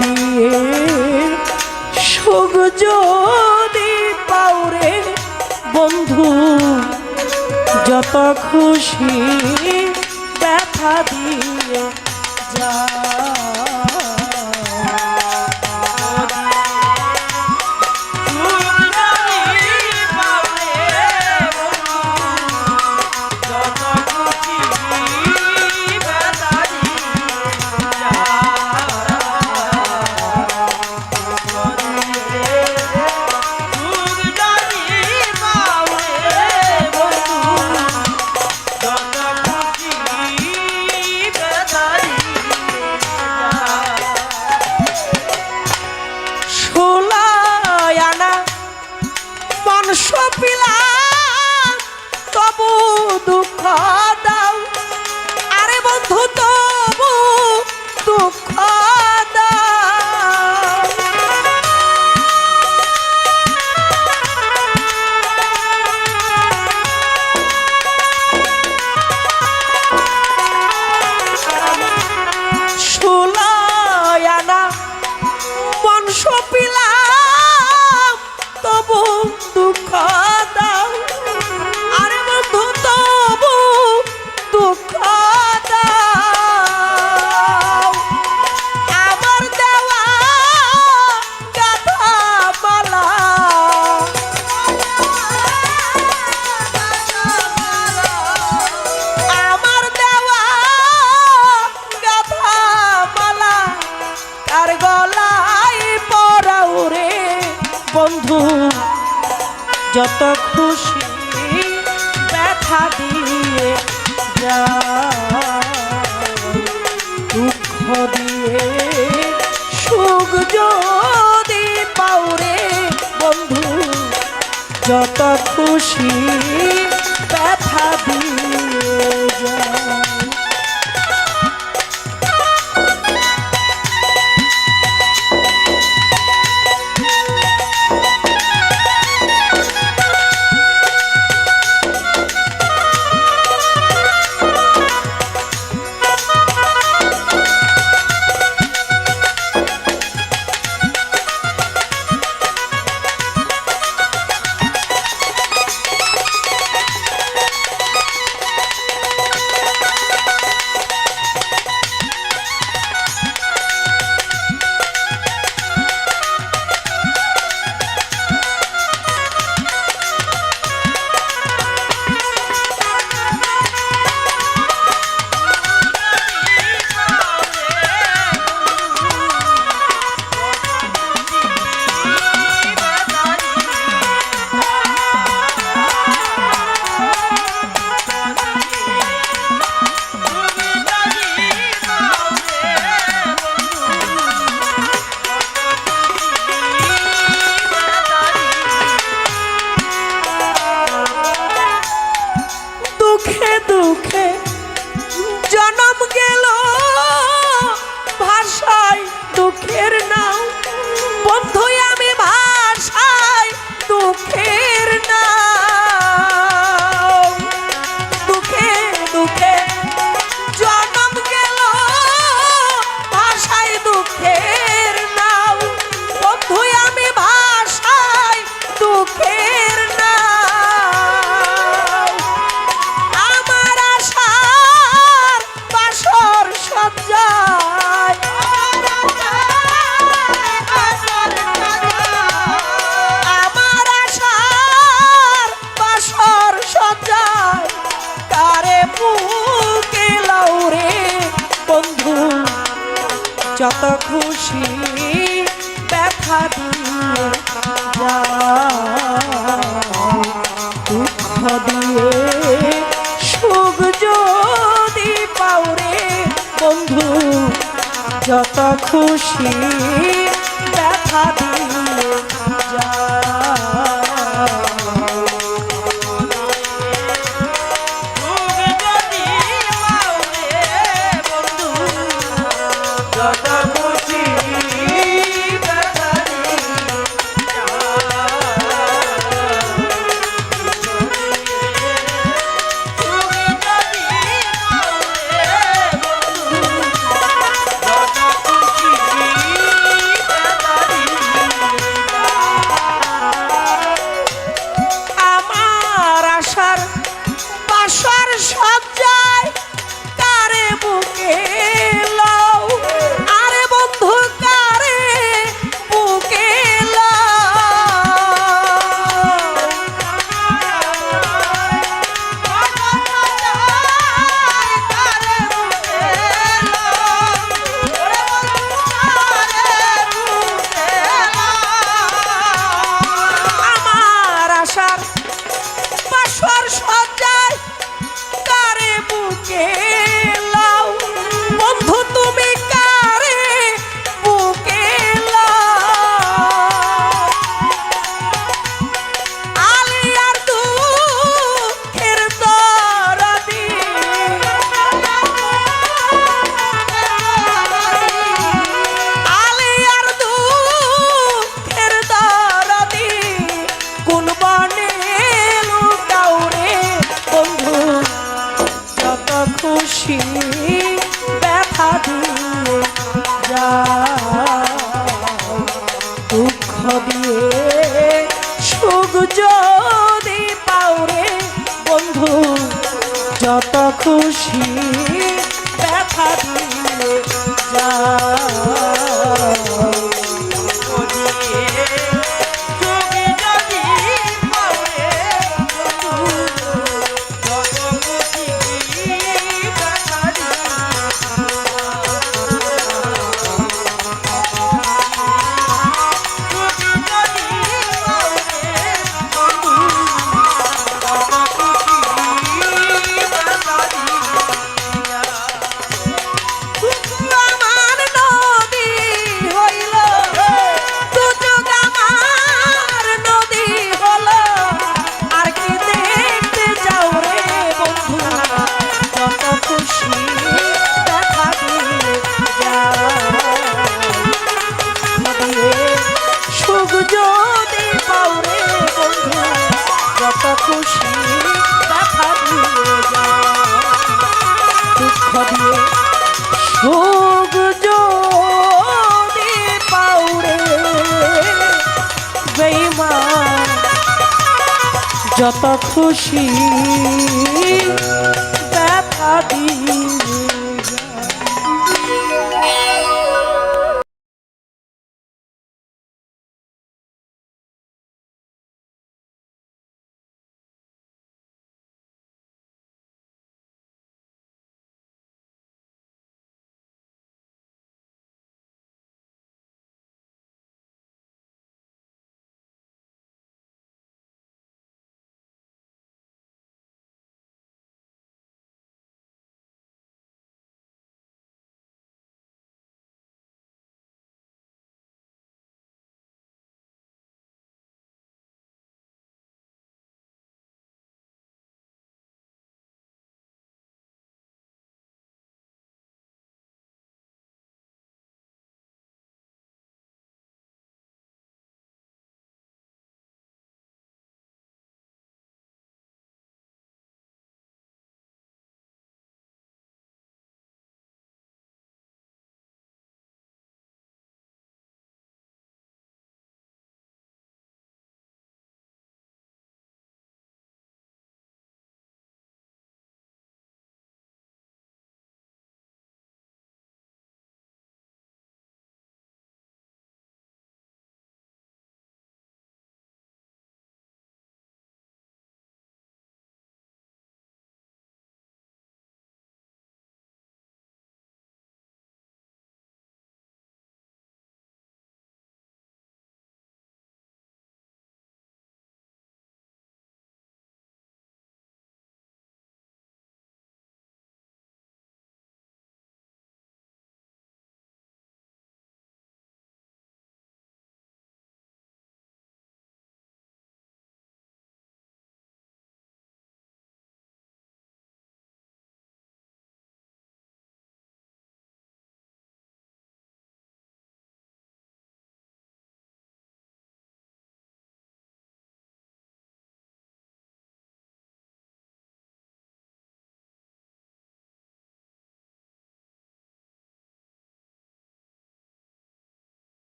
দিয়ে সুখ যদি পাওরে বন্ধু যত খুশি ব্যথা দিয়ে যা। দুঃখ দিয়ে যত খুশি দেখা 呼吸 দিয়ে। সুখ যদি পাউরে বেইমান যত খুশি দেখা দিয়ে।